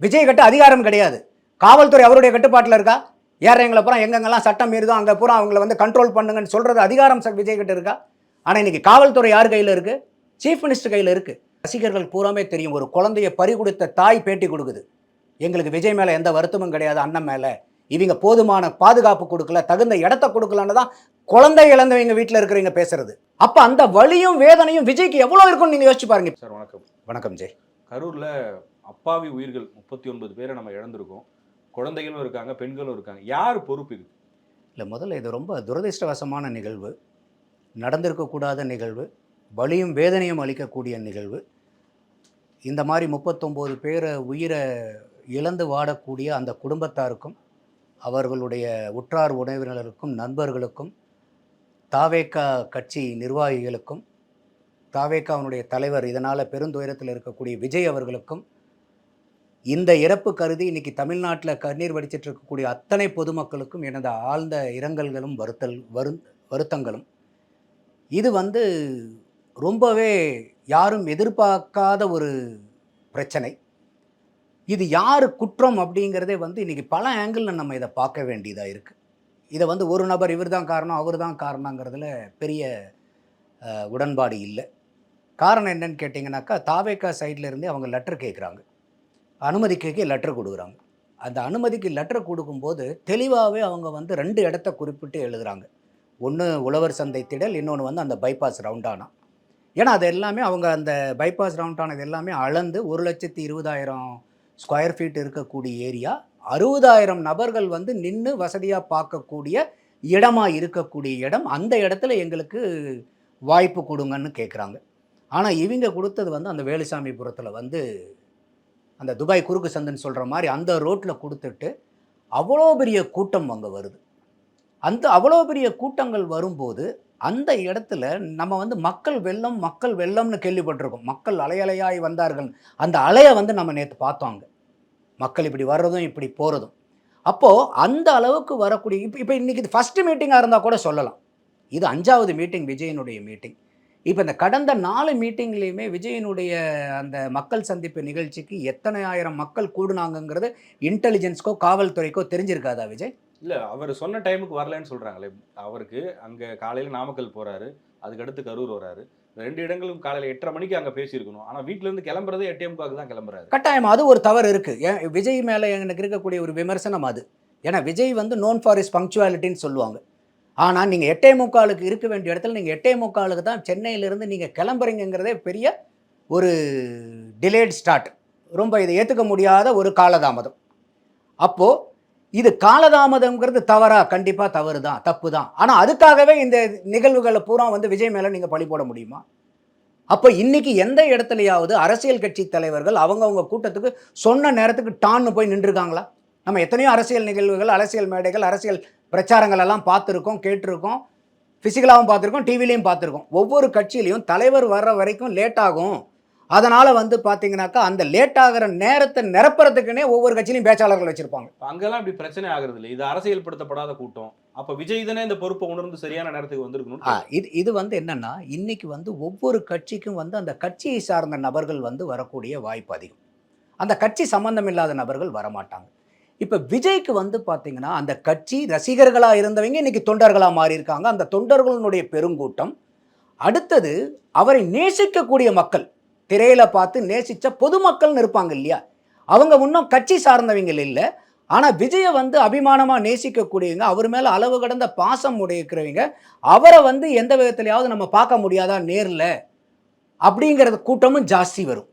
விஜய் கிட்ட அதிகாரம் கிடையாது. காவல்துறை அவருடைய கட்டுப்பாட்டில் இருக்கா? ஏறவங்களை பூரா எங்கெங்கெல்லாம் சட்டம் மீறுதோ அங்கே பூரா அவங்கள வந்து கண்ட்ரோல் பண்ணுங்கன்னு சொல்கிறது அதிகாரம் ச- விஜய் கிட்ட இருக்கா? ஆனால் இன்னைக்கு காவல்துறை யார் கையில் இருக்கு? சீஃப் மினிஸ்டர் கையில் இருக்கு. ரசிகர்கள் பூராமே தெரியும் ஒரு குழந்தைய பறி கொடுத்த தாய் பேட்டி கொடுக்குது. எங்களுக்கு விஜய் மேலே எந்த வருத்தமும் கிடையாது அண்ணன் மேலே. இவங்க போதுமான பாதுகாப்பு கொடுக்கல தகுந்த இடத்த கொடுக்கலன்னு தான் குழந்தை இழந்தவங்க வீட்டில் இருக்கிறவங்க பேசுறது. அப்போ அந்த வலியும் வேதனையும் விஜய்க்கு எவ்வளோ இருக்கும்னு நீங்கள் யோசிச்சு பாருங்க. சார் வணக்கம். வணக்கம் ஜெய். கரூர்ல அப்பாவி உயிர்கள் முப்பத்தி ஒன்பது பேரை நம்ம இழந்திருக்கோம். குழந்தைகளும் இருக்காங்க பெண்களும் இருக்காங்க. யார் பொறுப்பு இது இல்லை முதல்ல இது ரொம்ப துரதிர்ஷ்டவசமான நிகழ்வு. நடந்திருக்கக்கூடாத நிகழ்வு. வலியும் வேதனையும் அளிக்கக்கூடிய நிகழ்வு. இந்த மாதிரி முப்பத்தொம்போது பேரை உயிரை இழந்து வாடக்கூடிய அந்த குடும்பத்தாருக்கும் அவர்களுடைய உற்றார் உறவினர்களுக்கும் நண்பர்களுக்கும் தாவேக்கா கட்சி நிர்வாகிகளுக்கும் தாவேக்காவினுடைய தலைவர் இதனால் பெருந்துயரத்தில் இருக்கக்கூடிய விஜய் அவர்களுக்கும் இந்த இறப்பு கருதி இன்னைக்கு தமிழ்நாட்டில் கண்ணீர் வடிச்சிட்டு இருக்கக்கூடிய அத்தனை பொதுமக்களுக்கும் எனது ஆழ்ந்த இரங்கல்களும் வருத்தல் வரு வருத்தங்களும். இது வந்து ரொம்பவே யாரும் எதிர்பார்க்காத ஒரு பிரச்சனை. இது யார் குற்றம் அப்படிங்கிறதே வந்து இன்றைக்கி பல ஆங்கிளில் நம்ம இதை பார்க்க வேண்டியதாக இருக்குது இதை வந்து ஒரு நபர் இவர் தான் காரணம் அவர் தான் காரணங்கிறதுல பெரிய உடன்பாடு இல்லை. காரணம் என்னன்னு கேட்டிங்கனாக்கா தாவேக்கா சைட்ல இருந்தே அவங்க லெட்டர் கேட்குறாங்க அனுமதி லெட்டர் கொடுக்குறாங்க. அந்த அனுமதிக்கு லெட்டர் கொடுக்கும்போது தெளிவாகவே அவங்க வந்து ரெண்டு இடத்த குறிப்பிட்டு எழுதுறாங்க. ஒன்று உழவர் சந்தை திடல் இன்னொன்று வந்து அந்த பைபாஸ் ரவுண்டானா ஏன்னா அது எல்லாமே அவங்க அந்த பைபாஸ் ரவுண்டானது எல்லாமே அளந்து ஒரு லட்சத்தி இருபதாயிரம் ஸ்கொயர் ஃபீட் இருக்கக்கூடிய ஏரியா. அறுபதாயிரம் நபர்கள் வந்து நின்று வசதியாக பார்க்கக்கூடிய இடமா இருக்கக்கூடிய இடம். அந்த இடத்துல எங்களுக்கு வாய்ப்பு கொடுங்கன்னு கேட்குறாங்க ஆனால் இவங்க கொடுத்தது வந்து அந்த வேலுசாமிபுரத்தில் வந்து அந்த துபாய் குறுக்கு சந்துன்னு சொல்கிற மாதிரி அந்த ரோட்டில் கொடுத்துட்டு அவ்வளோ பெரிய கூட்டம் அங்கே வருது. அந்த அவ்வளோ பெரிய கூட்டங்கள் வரும்போது அந்த இடத்துல நம்ம வந்து மக்கள் வெள்ளம் மக்கள் வெள்ளம்னு கேள்விப்பட்டிருக்கோம். மக்கள் அலையலையாய் வந்தார்கள். அந்த அலையை வந்து நம்ம நேற்று பார்த்தோம் அங்கே. மக்கள் இப்படி வர்றதும் இப்படி போகிறதும் அப்போது அந்த அளவுக்கு வரக்கூடிய இப்போ இப்போ இன்றைக்கி இது ஃபஸ்ட்டு மீட்டிங்காக இருந்தால் கூட சொல்லலாம். இது அஞ்சாவது மீட்டிங் விஜயனுடைய மீட்டிங் இப்போ இந்த கடந்த நாலு மீட்டிங்லேயுமே விஜயனுடைய அந்த மக்கள் சந்திப்பு நிகழ்ச்சிக்கு எத்தனை ஆயிரம் மக்கள் கூடுனாங்கங்கிறது இன்டெலிஜென்ஸ்க்கோ காவல்துறைக்கோ தெரிஞ்சிருக்காதா விஜய்? இல்ல அவர் சொன்ன டைமுக்கு வரலன்னு சொல்றாங்களே. அவருக்கு அங்க காலையில நாமக்கல் போறாரு அதுக்கடுத்து கரூர் வராரு. ரெண்டு இடங்களும் காலையில எட்டரை மணிக்கு அங்க பேசியிருக்கணும். ஆனா வீட்ல இருந்து கிளம்புறது எட்டு எம்காக்கு தான் கிளம்புறாரு. கட்டாயம் அது ஒரு தவறு இருக்குது ஏன் விஜய் மேலே எனக்கு இருக்கக்கூடிய ஒரு விமர்சனம் அது. ஏன்னா விஜய் வந்து நோன் ஃபார் இஸ் பங்க்சுவாலிட்டின்னு சொல்லுவாங்க. ஆனால் நீங்கள் எட்டே முக்காலுக்கு இருக்க வேண்டிய இடத்துல நீங்கள் எட்டே முக்காலுக்கு தான் சென்னையிலேருந்து நீங்கள் கிளம்புறீங்கிறதே பெரிய ஒரு டிலேட் ஸ்டார்ட் ரொம்ப இதை ஏற்றுக்க முடியாத ஒரு காலதாமதம். அப்போது இது காலதாமதங்கிறது தவறா? கண்டிப்பாக தவறு தான் தப்பு தான் ஆனால் அதுக்காகவே இந்த நிகழ்வுகளை பூரா வந்து விஜய் மேலே நீங்கள் பழி போட முடியுமா? அப்போ இன்றைக்கி எந்த இடத்துலையாவது அரசியல் கட்சி தலைவர்கள் அவங்கவுங்க கூட்டத்துக்கு சொன்ன நேரத்துக்கு டான்னு போய் நின்றுருக்காங்களா? நம்ம எத்தனையோ அரசியல் நிகழ்வுகள் அரசியல் மேடைகள் அரசியல் பிரச்சாரங்கள் எல்லாம் பார்த்துருக்கோம் கேட்டிருக்கோம். ஃபிசிக்கலாகவும் பார்த்துருக்கோம் டிவிலையும் பார்த்துருக்கோம். ஒவ்வொரு கட்சியிலையும் தலைவர் வர்ற வரைக்கும் லேட் ஆகும். அதனால் வந்து பார்த்தீங்கன்னாக்கா அந்த லேட் ஆகிற நேரத்தை நிரப்புறதுக்குன்னே ஒவ்வொரு கட்சியிலையும் பேச்சாளர்கள் வச்சுருப்பாங்க. அங்கெல்லாம் இப்படி பிரச்சனை ஆகுறது இல்லை இது அரசியல்படுத்தப்படாத கூட்டம். அப்ப விஜய் தானே இந்த பொறுப்பை உணர்ந்து சரியான நேரத்துக்கு வந்திருக்கணும் இது இது வந்து என்னன்னா இன்னைக்கு வந்து ஒவ்வொரு கட்சிக்கும் வந்து அந்த கட்சியை சார்ந்த நபர்கள் வந்து வரக்கூடிய வாய்ப்பு அதிகம். அந்த கட்சி சம்பந்தம் இல்லாத நபர்கள் வரமாட்டாங்க. இப்போ விஜய்க்கு வந்து பார்த்தீங்கன்னா அந்த கட்சி ரசிகர்களாக இருந்தவங்க இன்னைக்கு தொண்டர்களாக மாறி இருக்காங்க அந்த தொண்டர்களுடைய பெருங்கூட்டம். அடுத்தது அவரை நேசிக்கக்கூடிய மக்கள் திரையில பார்த்து நேசிச்ச பொதுமக்கள்னு இருப்பாங்க இல்லையா? அவங்க இன்னும் கட்சி சார்ந்தவங்க இல்லை. ஆனால் விஜயை வந்து அபிமானமாக நேசிக்கக்கூடியவங்க அவர் மேலே அளவு கடந்த பாசம் உடையக்கிறவங்க அவரை வந்து எந்த விதத்துலையாவது நம்ம பார்க்க முடியாதா? நேரில். அப்படிங்கிறது கூட்டமும் ஜாஸ்தி வரும்.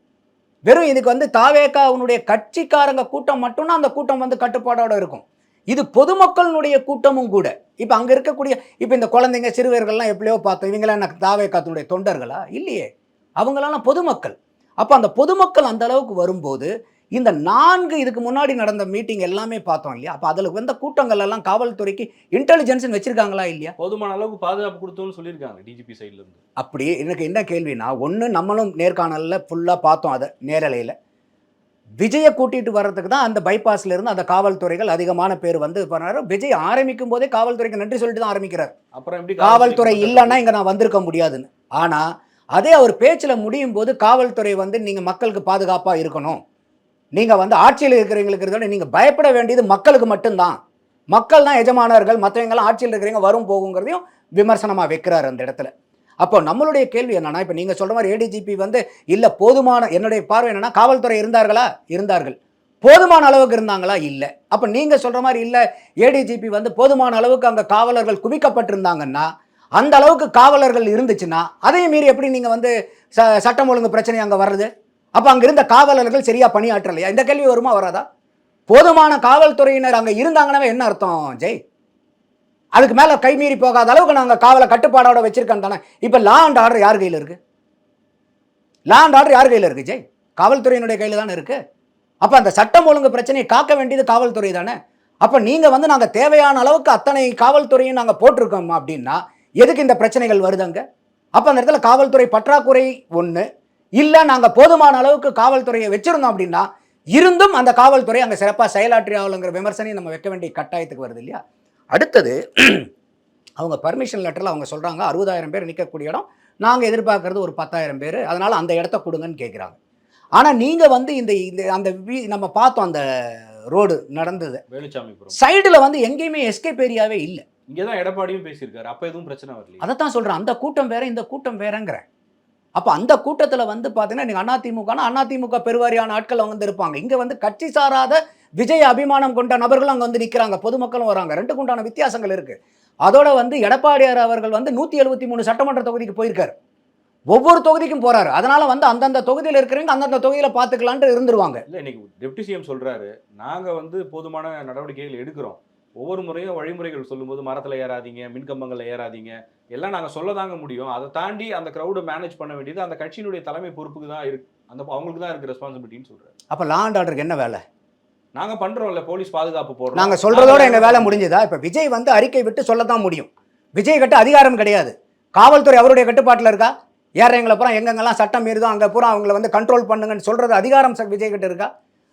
வெறும் இதுக்கு வந்து தாவேக்கா அவனுடைய கட்சிக்காரங்க கூட்டம் மட்டும்தான் அந்த கூட்டம் வந்து கட்டுப்பாடோட இருக்கும். இது பொதுமக்களினுடைய கூட்டமும் கூட. இப்போ அங்கே இருக்கக்கூடிய இப்போ இந்த குழந்தைங்க சிறுவர்கள்லாம் எப்படியோ பார்த்தோம். இவங்களாம் என்ன தாவேக்காத்துடைய தொண்டர்களா? இல்லையே. அவங்களாம் பொதுமக்கள். அப்போ அந்த பொதுமக்கள் அந்த அளவுக்கு வரும்போது இந்த நான்கு இதுக்கு முன்னாடி நடந்த மீட்டிங் எல்லாமே பார்த்தோம் இல்லையா? அப்போ அதில் வந்த கூட்டங்கள் எல்லாம் காவல்துறைக்கு இன்டெலிஜென்ஸ் வச்சிருக்காங்களா இல்லையா? போதுமான அளவுக்கு பாதுகாப்பு கொடுத்தோம்னு சொல்லியிருக்காங்க டிஜிபி சைடுல இருந்து. அப்படி எனக்கு என்ன கேள்வினா ஒன்று நம்மளும் நேர்காணலில் ஃபுல்லாக பார்த்தோம் அதை நேரலையில். விஜயை கூட்டிட்டு வர்றதுக்கு தான் அந்த பைபாஸ்ல இருந்து அந்த காவல்துறைகள் அதிகமான பேர் வந்து பண்ணாரு விஜய் ஆரம்பிக்கும் போதே காவல்துறைக்கு நன்றி சொல்லிட்டு தான் ஆரம்பிக்கிறார். அப்புறம் எப்படி காவல்துறை இல்லைன்னா இங்கே நான் வந்திருக்க முடியாதுன்னு. ஆனால் அதே அவர் பேச்சில் முடியும் போது காவல்துறை வந்து நீங்கள் மக்களுக்கு பாதுகாப்பாக இருக்கணும். நீங்கள் வந்து ஆட்சியில் இருக்கிறவங்களுக்கு இருக்கிறத விட பயப்பட வேண்டியது மக்களுக்கு மட்டும்தான். மக்கள் தான் எஜமானர்கள் மற்றவங்கெல்லாம் ஆட்சியில் இருக்கிறவங்க வரும் போகுங்கிறதையும் விமர்சனமாக வைக்கிறாரு அந்த இடத்துல. அப்போ நம்மளுடைய கேள்வி என்னன்னா இப்போ நீங்கள் சொல்கிற மாதிரி ஏடிஜிபி வந்து இல்லை போதுமான என்னுடைய பார்வை என்னென்னா காவல்துறை இருந்தார்களா? இருந்தார்கள். போதுமான அளவுக்கு இருந்தாங்களா? இல்லை. அப்போ நீங்கள் சொல்கிற மாதிரி இல்லை ஏடிஜிபி வந்து போதுமான அளவுக்கு அங்கே காவலர்கள் குவிக்கப்பட்டிருந்தாங்கன்னா அந்த அளவுக்கு காவலர்கள் இருந்துச்சுன்னா அதையும் மீறி எப்படி நீங்கள் வந்து ச- சட்டம் ஒழுங்கு பிரச்சனை அங்கே வருது அப்போ அங்க இருந்த காவலர்கள் சரியா பணியாற்றலையா? இந்த கேள்வி வருமா வராதா? போதுமான காவல்துறையினர் அங்கே இருந்தாங்கன்னா என்ன அர்த்தம் ஜெய்? அதுக்கு மேலே கைமீறி போகாத அளவுக்கு நாங்கள் காவலை கட்டுப்பாடோட வச்சிருக்கோம் தானே. இப்போ லா அண்ட் ஆர்டர் யார் கையில் இருக்கு? லா அண்ட் ஆர்டர் யார் கையில் இருக்கு ஜெய்? காவல்துறையினுடைய கையில் தானே இருக்கு. அப்போ அந்த சட்டம் ஒழுங்கு பிரச்சனையை காக்க வேண்டியது காவல்துறை தானே. அப்போ நீங்கள் வந்து நாங்கள் தேவையான அளவுக்கு அத்தனை காவல்துறையும் நாங்கள் போட்டிருக்கோம் அப்படின்னா எதுக்கு இந்த பிரச்சனைகள் வருதுங்க அப்போ அந்த இடத்துல காவல்துறை பற்றாக்குறை ஒன்று இல்ல நாங்க போதுமான அளவுக்கு காவல்துறையை வச்சிருந்தோம் அப்படின்னா இருந்தும் அந்த காவல்துறை அங்க சிறப்பா செயலாற்றியாகலுங்கிற விமர்சனையும் நம்ம வைக்க வேண்டிய கட்டாயத்துக்கு வருது இல்லையா? அடுத்தது அவங்க பர்மிஷன் லெட்டரில் அவங்க சொல்றாங்க அறுபதாயிரம் பேர் நிற்கக்கூடிய இடம் நாங்க எதிர்பார்க்கறது ஒரு பத்தாயிரம் பேர் அதனால அந்த இடத்த கொடுங்கன்னு கேட்குறாங்க ஆனா நீங்க வந்து இந்த இந்த அந்த வீ- நம்ம பார்த்தோம் அந்த ரோடு நடந்தது. சைடுல வந்து எங்கேயுமே எஸ்கேப் ஏரியாவே இல்லை. இங்கதான் எடப்பாடியும் பேசியிருக்காரு அப்ப எதுவும் பிரச்சனை வரலையே. அதைத்தான் சொல்றேன் அந்த கூட்டம் வேற இந்த கூட்டம் வேறங்கிறேன் அப்போ அந்த கூட்டத்தில் வந்து பாத்தீங்கன்னா நீங்க அதிமுகனா அதிமுக பெருவாரியான ஆட்கள் அவங்க வந்து இருப்பாங்க. இங்கே வந்து கட்சி சாராத விஜய் அபிமானம் கொண்ட நபர்களும் அங்கே வந்து நிற்கிறாங்க பொதுமக்களும் வராங்க. ரெண்டுக்கு உண்டான வித்தியாசங்கள் இருக்குது அதோட வந்து எடப்பாடியார் அவர்கள் வந்து நூற்றி எழுபத்தி மூணு சட்டமன்ற தொகுதிக்கு போயிருக்காரு. ஒவ்வொரு தொகுதிக்கும் போறாரு. அதனால வந்து அந்தந்த தொகுதியில் இருக்கிறவங்க அந்தந்த தொகுதியில் பார்த்துக்கலான்ட்டு இருந்துருவாங்க. இல்லை இன்னைக்கு டெப்டி சிஎம் சொல்றாரு நாங்க வந்து போதுமான நடவடிக்கைகள் எடுக்கிறோம். ஒவ்வொரு முறையும் வழிமுறைகள் சொல்லும்போது மரத்தில் ஏறாதீங்க மின்கம்பங்களில் ஏறாதீங்க எல்லாம் நாங்க சொல்ல தாங்க முடியும். அதை தாண்டி அந்த கிரௌடை மேனேஜ் பண்ண வேண்டியது அந்த கட்சியினுடைய தலைமை பொறுப்புக்கு தான் இருக்கு. அந்த அவங்களுக்கு தான் இருக்கு ரெஸ்பான்சிபிலிட்டின்னு சொல்றாரு. அப்ப லா அண்ட் ஆர்டருக்கு என்ன வேலை? நாங்க பண்றோம்ல போலீஸ் பாதுகாப்பு போடுறோம். நாங்க சொல்றதோட எங்க வேலை முடிஞ்சதா? இப்ப விஜய் வந்து அறிக்கை விட்டு சொல்லத்தான் முடியும். விஜய் கிட்ட அதிகாரம் கிடையாது. காவல்துறை அவருடைய கட்டுப்பாட்டுல இருக்கா? ஏறவங்களை பூரா? எங்கெங்கெல்லாம் சட்டம் மீறுதோ அங்க பூரா அவங்கள வந்து கண்ட்ரோல் பண்ணுங்கன்னு சொல்றது அதிகாரம் விஜய் கிட்ட இருக்கா?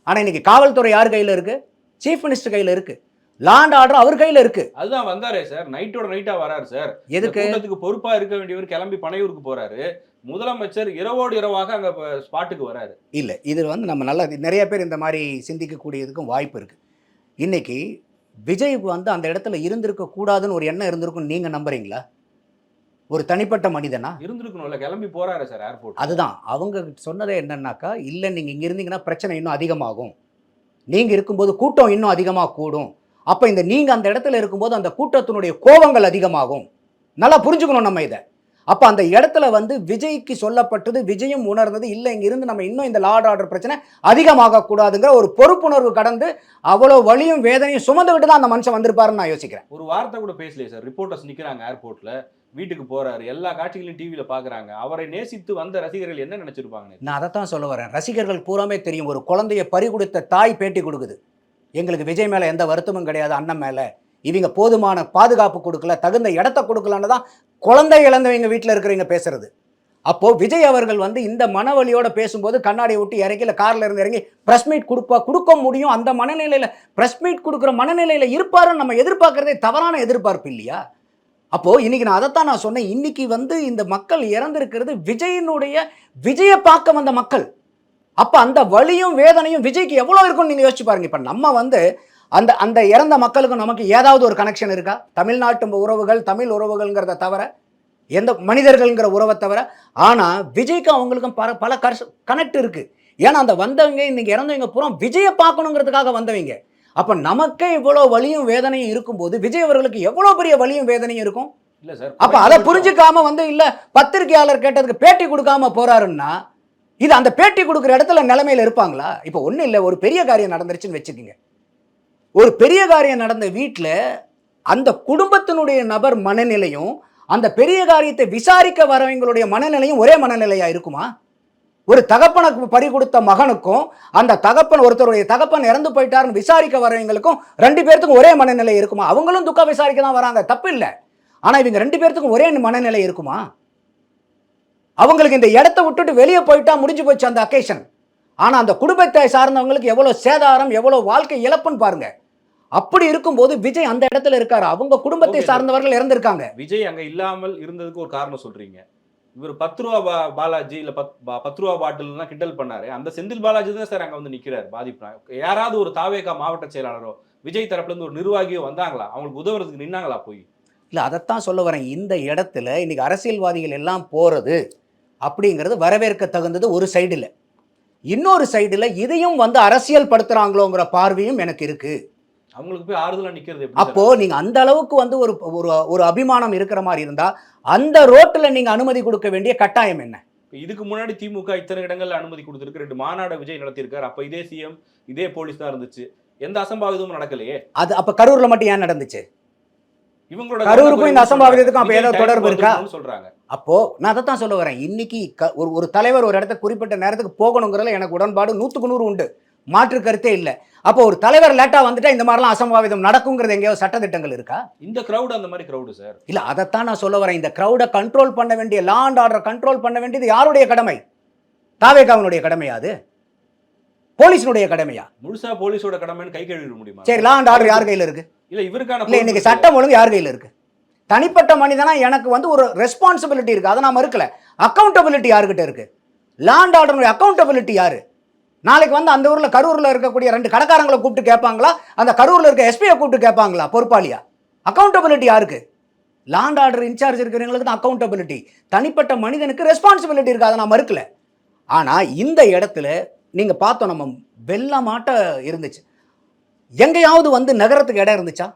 ஆனா இன்னைக்கு காவல்துறை யார் கையில இருக்கு? சீஃப் மினிஸ்டர் கையில இருக்கு. லாண்ட் ஆர்டர் அவர் கையில இருக்கு. அதுதான் வந்தாரே சார். நைட்டோட நைட்டா வராரு சார். எதுக்கு? கூட்டத்துக்கு பொறுப்பா இருக்க வேண்டியவர் கிளம்பி பனையூருக்கு போறாரு. முதலமைச்சர் இரவோடு இரவாக அங்க ஸ்பாட்டுக்கு வராரு. இல்ல இது வந்து நம்ம நல்லா நிறைய பேர் இந்த மாதிரி சிந்திக்கக்கூடியதுக்கும் வாய்ப்பு இருக்கு. இன்னைக்கு விஜய் வந்து அந்த இடத்துல இருந்திருக்க கூடாதுன்னு ஒரு எண்ணம் இருந்திருக்கும் நீங்க நம்புறீங்களா? ஒரு தனிப்பட்ட மனிதனா? இருந்திருக்கணும்ல கிளம்பி போறாரு சார் ஏர்போர்ட் அதுதான். அவங்க சொன்னதே என்னன்னாக்கா இல்லை நீங்கள் இங்கே இருந்தீங்கன்னா பிரச்சனை இன்னும் அதிகமாகும். நீங்கள் இருக்கும்போது கூட்டம் இன்னும் அதிகமாக கூடும். அப்போ இந்த நீங்கள் அந்த இடத்துல இருக்கும்போது அந்த கூட்டத்தினுடைய கோபங்கள் அதிகமாகும். நல்லா புரிஞ்சுக்கணும் நம்ம இதை. அப்போ அந்த இடத்துல வந்து விஜய்க்கு சொல்லப்பட்டது விஜயும் உணர்ந்தது இல்லை இங்கே இருந்து நம்ம இன்னும் இந்த லார்ட் ஆர்டர் பிரச்சனை அதிகமாக கூடாதுங்கிற ஒரு பொறுப்புணர்வு கடந்து அவ்வளோ வலியும் வேதனையும் சுமந்து விட்டு தான் அந்த மனுஷன் வந்திருப்பாருன்னு நான் யோசிக்கிறேன். ஒரு வார்த்தை கூட பேசலையே சார். ரிப்போர்ட்டர்ஸ் நிக்கிறாங்க ஏர்போர்ட்ல வீட்டுக்கு போறாரு எல்லா காட்சிகளையும் டிவியில பாக்குறாங்க. அவரை நேசித்து வந்த ரசிகர்கள் என்ன நினைச்சிருப்பாங்க நான் அதைத்தான் சொல்ல வரேன். ரசிகர்கள் பூராமே தெரியும் ஒரு குழந்தைய பறி கொடுத்த தாய் பேட்டி கொடுக்குது. எங்களுக்கு விஜய் மேலே எந்த வருத்தமும் கிடையாது அண்ணன் மேலே. இவங்க போதுமான பாதுகாப்பு கொடுக்கல தகுந்த இடத்த கொடுக்கலன்னு தான் குழந்தை இழந்தவங்க வீட்டில் இருக்கிறவங்க பேசுறது. அப்போது விஜய் அவர்கள் வந்து இந்த மனவழியோட பேசும்போது கண்ணாடியை விட்டு இறங்கி இல்லை காரில் இருந்து இறங்கி ப்ரெஸ் மீட் கொடுப்பா கொடுக்க முடியும். அந்த மனநிலையில் ப்ரெஸ் மீட் கொடுக்குற மனநிலையில் இருப்பாருன்னு நம்ம எதிர்பார்க்குறதே தவறான எதிர்பார்ப்பு இல்லையா? அப்போது இன்னைக்கு நான் அதைத்தான் நான் சொன்னேன். இன்றைக்கி வந்து இந்த மக்கள் இறந்திருக்கிறது விஜயினுடைய விஜயை பார்க்க வந்த மக்கள். அப்ப அந்த வலியும் வேதனையும் விஜய்க்கு எவ்வளவு இருக்கும்னு நீங்க யோசிச்சு பாருங்க. இப்ப நம்ம வந்து அந்த அந்த இறந்த மக்களுக்கும் நமக்கு ஏதாவது ஒரு கனெக்ஷன் இருக்கா? தமிழ்நாட்டு உறவுகள் தமிழ் உறவுகள்ங்கிறத தவிர எந்த மனிதர்கள்ங்கிற உறவை தவிர ஆனா விஜய்க்கு அவங்களுக்கும் பல பல கனெக்ட் இருக்கு. ஏன்னா அந்த வந்தவங்க இன்னைக்கு இறந்தவங்க பூரா விஜயை பார்க்கணுங்கிறதுக்காக வந்தவங்க. அப்ப நமக்கே இவ்வளவு வலியும் வேதனையும் இருக்கும்போது விஜய் அவர்களுக்கு எவ்வளவு பெரிய வலியும் வேதனையும் இருக்கும்? இல்ல சார் அப்ப அதை புரிஞ்சுக்காம வந்து இல்ல பத்திரிகையாளர் கேட்டதுக்கு பேட்டி கொடுக்காம போறாருன்னா இது அந்த பேட்டி கொடுக்குற இடத்துல நிலைமையில் இருப்பாங்களா? இப்போ ஒன்றும் இல்லை ஒரு பெரிய காரியம் நடந்துருச்சுன்னு வச்சுக்கோங்க. ஒரு பெரிய காரியம் நடந்த வீட்டில் அந்த குடும்பத்தினுடைய நபர் மனநிலையும் அந்த பெரிய காரியத்தை விசாரிக்க வரவங்களுடைய மனநிலையும் ஒரே மனநிலையாக இருக்குமா? ஒரு தகப்பனுக்கு பறி கொடுத்த மகனுக்கும் அந்த தகப்பன் ஒருத்தருடைய தகப்பன் இறந்து போயிட்டாருன்னு விசாரிக்க வரவங்களுக்கும் ரெண்டு பேர்த்துக்கும் ஒரே மனநிலை இருக்குமா? அவங்களும் துக்கம் விசாரிக்க தான் வராங்க தப்பு இல்லை. ஆனால் இவங்க ரெண்டு பேர்த்துக்கும் ஒரே மனநிலை இருக்குமா? அவங்களுக்கு இந்த இடத்த விட்டுட்டு வெளியே போயிட்டா முடிஞ்சு போச்சு அந்த அக்கேஷன் ஆனா அந்த குடும்பத்தை சார்ந்தவங்களுக்கு எவ்வளவு சேதாரம் எவ்வளவு வாழ்க்கை இழப்புன்னு பாருங்க. அப்படி இருக்கும்போது விஜய் அந்த இடத்துல இருக்காரு? அவங்க குடும்பத்தை. சார்ந்தவர்கள் இறந்திருக்காங்க விஜய் அங்க இல்லாமல் இருந்ததுக்கு ஒரு காரணம் சொல்றீங்க. இவர் பத்து ரூபா பா- பாலாஜி இல்ல பத் பத்து ரூபா பாட்டில் கிண்டல் பண்ணாரு. அந்த செந்தில் பாலாஜி தான் சார் அங்க வந்து நிக்கிறார் பாதிப்பு. யாராவது ஒரு தாவேகா மாவட்ட செயலாளரோ விஜய் தரப்புல இருந்து ஒரு நிர்வாகியோ வந்தாங்களா? அவங்களுக்கு உதவுறதுக்கு நின்னாங்களா போய்? இல்லை அதைத்தான் சொல்ல வரேன். இந்த இடத்துல இன்னைக்கு அரசியல்வாதிகள் எல்லாம் போகிறது அப்படிங்கிறது வரவேற்க தகுந்தது ஒரு சைடில். இன்னொரு சைடில் இதையும் வந்து அரசியல் படுத்துகிறாங்களோங்கிற பார்வையும் எனக்கு இருக்குது அவங்களுக்கு போய் ஆறுதலா நிக்கிறது எப்படி அப்போ நீங்க அந்த அளவுக்கு வந்து ஒரு ஒரு ஒரு அபிமானம் இருக்கிற மாதிரி இருந்தா அந்த ரோட்ல நீங்க அனுமதி கொடுக்க வேண்டிய கட்டாயம் என்ன? இதுக்கு முன்னாடி திமுக இத்தனை இடங்கள்ல அனுமதி கொடுத்திருக்கு. ரெண்டு மாநாடு விஜய் நடத்தியிருக்காரு. அப்ப இதே சிஎம் இதே போலீஸ் தான் இருந்துச்சு. எந்த அசம்பாவிதமும் நடக்கலையே. அது அப்ப கரூர்ல மட்டும் ஏன் நடந்துச்சு? இவங்களோட கரூருக்கும் இந்த அசம்பாவிதத்துக்கும் அப்ப ஏதோ தொடர்பு இருக்கா? சொல்றாங்க. அப்போ நான் அதை தான் சொல்ல வரேன். இன்னைக்கு ஒரு ஒரு தலைவர் ஒரு இடத்துக்கு குறிப்பிட்ட நேரத்துக்கு போகணுங்கிறதுல எனக்கு உடன்பாடு நூற்றுக்கு நூறு உண்டு. மாற்று கருத்தே இல்லை. அப்போ ஒரு தலைவர் லேட்டா வந்துட்டா இந்த மாதிரிலாம் அசம்பாவிதம் நடக்குங்கிறது எங்கேயோ சட்டத்திட்டங்கள் இருக்கா? இந்த கிரவுட் அந்த மாதிரி கிரவுடு சார் இல்ல அதைத்தான் நான் சொல்ல வரேன். இந்த க்ரௌடை கண்ட்ரோல் பண்ண வேண்டிய லா அண்ட் ஆர்டர் கண்ட்ரோல் பண்ண வேண்டியது யாருடைய கடமை? தாவேகாவினுடைய கடமையா அது? போலீஸினுடைய கடமையா? முழுசா போலீஸோட கடமைன்னு கை கழுவிட முடியுமா? சரி லா அண்ட் ஆர்டர் யார் கையில இருக்கு? இல்ல இவருக்கான இல்ல இன்னைக்கு சட்டம் ஒழுங்கு யார் கையில இருக்கு? தனிப்பட்ட மனிதனா எனக்கு வந்து ஒரு ரெஸ்பான்சிபிலிட்டி இருக்கு. அதை நான் மறுக்கல. அக்கௌண்டபிலிட்டி யாருக்கிட்ட இருக்கு? லாண்ட் ஆர்டர் அக்கௌண்டபிலிட்டி யாரு? நாளைக்கு வந்து அந்த ஊர்ல கரூர்ல இருக்கக்கூடிய ரெண்டு கடைக்காரங்களை கூப்பிட்டு கேட்பாங்களா? அந்த கரூர்ல இருக்க எஸ்பியை கூப்பிட்டு கேட்பாங்களா? பொறுப்பாளியா? அக்கௌண்டபிலிட்டி யாருக்கு? Law and order in charge இருக்கிறவங்களுக்கு தான் அக்கௌண்டபிலிட்டி தனிப்பட்ட மனிதனுக்கு ரெஸ்பான்சிபிலிட்டி இருக்கு. அதை நான் மறுக்கல. ஆனா இந்த இடத்துல நீங்க பார்த்தோம் நம்ம வெள்ளமாட்ட இருந்துச்சு. எங்கேயாவது வந்து நகரத்துக்கு இடம் இருந்துச்சா?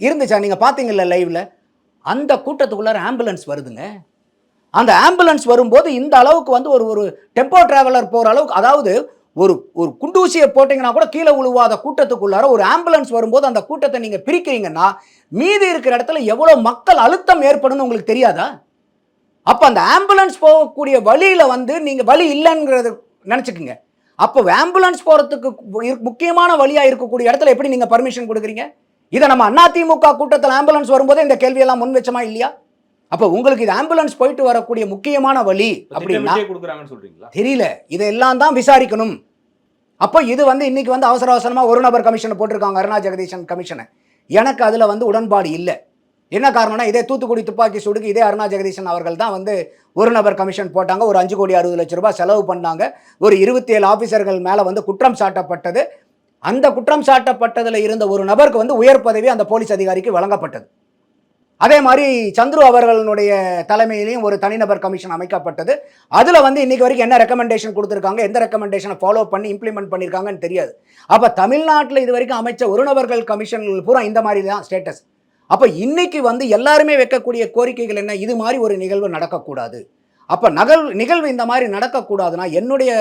இருந்துச்சா? நீங்கள் பார்த்தீங்கல்ல லைவில் அந்த கூட்டத்துக்குள்ளார ஆம்புலன்ஸ் வருதுங்க. அந்த ஆம்புலன்ஸ் வரும்போது இந்த அளவுக்கு வந்து ஒரு ஒரு டெம்போ டிராவலர் போகிற அளவுக்கு அதாவது ஒரு ஒரு குண்டூசியை போட்டிங்கன்னா கூட கீழே விழுவாத கூட்டத்துக்குள்ளார ஒரு ஆம்புலன்ஸ் வரும்போது அந்த கூட்டத்தை நீங்கள் பிரிக்கிறீங்கன்னா மீதி இருக்கிற இடத்துல எவ்வளோ மக்கள் அழுத்தம் ஏற்படும்னு உங்களுக்கு தெரியாதா? அப்போ அந்த ஆம்புலன்ஸ் போகக்கூடிய வழியில் வந்து நீங்கள் வழி இல்லைங்கிறது நினச்சிக்கோங்க. அப்போ ஆம்புலன்ஸ் போகிறதுக்கு முக்கியமான வழியாக இருக்கக்கூடிய இடத்துல எப்படி நீங்கள் பர்மிஷன் கொடுக்குறீங்க? இதை நம்ம அதிமுக கூட்டத்தில் ஆம்புலன்ஸ் வரும்போதே இந்த கேள்வியெல்லாம் முன் வச்சோமா இல்லையா? அப்போ உங்களுக்கு இது ஆம்புலன்ஸ் போயிட்டு வரக்கூடிய முக்கியமான வழி அப்படின்னா தெரியல. இதெல்லாம் தான் விசாரிக்கணும். அப்போ இது வந்து இன்னைக்கு வந்து அவசர அவசரமாக ஒரு நபர் கமிஷனை போட்டிருக்காங்க. அருணா ஜெகதீசன் கமிஷனை எனக்கு அதில் வந்து உடன்பாடு இல்லை. என்ன காரணம்னா இதே தூத்துக்குடி துப்பாக்கி சூடுக்கு இதே அருணா ஜெகதீசன் அவர்கள் தான் வந்து ஒரு நபர் கமிஷன் போட்டாங்க. ஒரு அஞ்சு கோடி அறுபது லட்ச ரூபாய் செலவு பண்ணாங்க. ஒரு இருபத்தி ஏழு ஆஃபீஸர்கள் மேலே வந்து குற்றம் சாட்டப்பட்டது. அந்த குற்றம் சாட்டப்பட்டதில் இருந்த ஒரு நபருக்கு வந்து உயர் பதவி அந்த போலீஸ் அதிகாரிக்கு வழங்கப்பட்டது. அதே மாதிரி சந்துரு அவர்களுடைய தலைமையிலையும் ஒரு தனிநபர் கமிஷன் அமைக்கப்பட்டது. அதில் வந்து இன்னைக்கு வரைக்கும் என்ன ரெக்கமெண்டேஷன் கொடுத்துருக்காங்க எந்த ரெக்கமெண்டேஷனை ஃபாலோ பண்ணி இம்ப்ளிமெண்ட் பண்ணியிருக்காங்கன்னு தெரியாது. அப்போ தமிழ்நாட்டில் இது வரைக்கும் அமைச்ச ஒரு நபர்கள் கமிஷன்கள் பூரா இந்த மாதிரி தான் ஸ்டேட்டஸ் அப்போ இன்னைக்கு வந்து எல்லாருமே வைக்கக்கூடிய கோரிக்கைகள் என்ன? இது மாதிரி ஒரு நிகழ்வு நடக்கக்கூடாது. அப்போ நகல் நிகழ்வு இந்த மாதிரி நடக்கக்கூடாதுன்னா என்னுடைய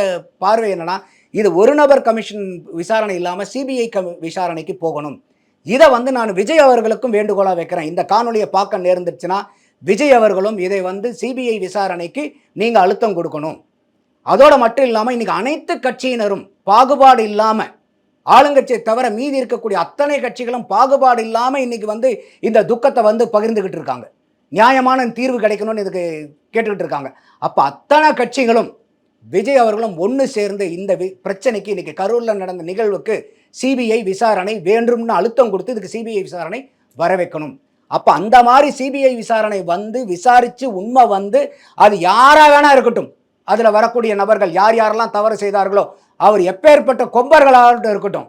பார்வை என்னென்னா இது ஒரு நபர் கமிஷன் விசாரணை இல்லாமல் சிபிஐ கமி விசாரணைக்கு போகணும். இதை வந்து நான் விஜய் அவர்களுக்கும் வேண்டுகோளாக வைக்கிறேன். இந்த காணொலியை பார்க்க நேர்ந்துச்சுன்னா விஜய் அவர்களும் இதை வந்து சிபிஐ விசாரணைக்கு நீங்கள் அழுத்தம் கொடுக்கணும். அதோடு மட்டும் இல்லாமல் இன்றைக்கி அனைத்து கட்சியினரும் பாகுபாடு இல்லாமல் ஆளுங்கட்சியை தவிர மீதி இருக்கக்கூடிய அத்தனை கட்சிகளும் பாகுபாடு இல்லாமல் இன்னைக்கு வந்து இந்த துக்கத்தை வந்து பகிர்ந்துக்கிட்டு இருக்காங்க. நியாயமான தீர்வு கிடைக்கணும்னு இதுக்கு கேட்டுக்கிட்டு இருக்காங்க. அப்போ அத்தனை கட்சிகளும் விஜய் அவர்களும் ஒன்று சேர்ந்து இந்த வி- பிரச்சனைக்கு இன்றைக்கி கரூரில் நடந்த நிகழ்வுக்கு சிபிஐ விசாரணை வேண்டும்னு அழுத்தம் கொடுத்து இதுக்கு சிபிஐ விசாரணை வர வைக்கணும் அப்போ அந்த மாதிரி சிபிஐ விசாரணை வந்து விசாரித்து உண்மை வந்து அது யாராக வேணா இருக்கட்டும். அதில் வரக்கூடிய நபர்கள் யார் யாரெல்லாம் தவறு செய்தார்களோ அவர் எப்பேற்பட்ட கொம்பர்களாக இருக்கட்டும்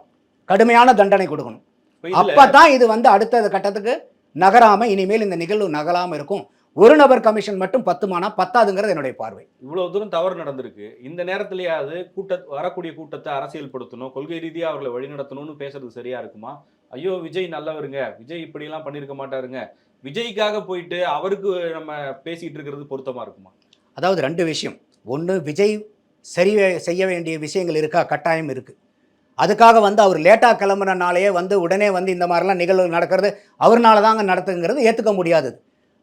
கடுமையான தண்டனை கொடுக்கணும். இதுல அப்பதான் இது வந்து அடுத்த கட்டத்துக்கு நகராம இனிமேல் இந்த நிகழ்வு நகராம இருக்கும். ஒரு நபர் கமிஷன் மட்டும் பத்துமானா பத்தாதுங்கிறது என்னுடைய பார்வை. இவ்வளவு தூரம் தவறு நடந்திருக்கு. இந்த நேரத்திலேயாவது கூட்ட வரக்கூடிய கூட்டத்தை அரசியல்படுத்தணும் கொள்கை ரீதியா அவர்களை வழிநடத்தணும்னு பேசுறது சரியா இருக்குமா? ஐயோ விஜய் நல்லவருங்க. விஜய் இப்படி எல்லாம் பண்ணிருக்க மாட்டாருங்க. விஜய்க்காக போயிட்டு அவருக்கு நம்ம பேசிட்டு இருக்கிறது பொருத்தமா இருக்குமா? அதாவது ரெண்டு விஷயம். ஒன்று விஜய் சரி செய்ய வேண்டிய விஷயங்கள் இருக்கா? கட்டாயம் இருக்குது அதுக்காக வந்து அவர் லேட்டாக கிளம்புறனாலேயே வந்து உடனே வந்து இந்த மாதிரிலாம் நிகழ்வு நடக்கிறது அவர்னால தாங்க நடத்துங்கிறது ஏற்றுக்க முடியாது.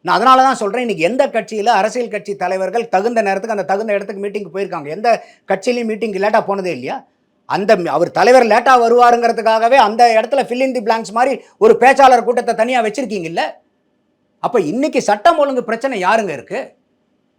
நான் அதனால தான் சொல்கிறேன் இன்றைக்கி எந்த கட்சியில் அரசியல் கட்சி தலைவர்கள் தகுந்த நேரத்துக்கு அந்த தகுந்த இடத்துக்கு மீட்டிங் போயிருக்காங்க? எந்த கட்சியிலையும் மீட்டிங் லேட்டாக போனதே இல்லையா? அந்த அவர் தலைவர் லேட்டாக வருவாருங்கிறதுக்காகவே அந்த இடத்துல ஃபில் இன் தி பிளாங்க்ஸ் மாதிரி ஒரு பேச்சாளர் கூட்டத்தை தனியாக வச்சுருக்கீங்கல்ல? அப்போ இன்றைக்கி சட்டம் ஒழுங்கு பிரச்சனை யாருங்க இருக்குது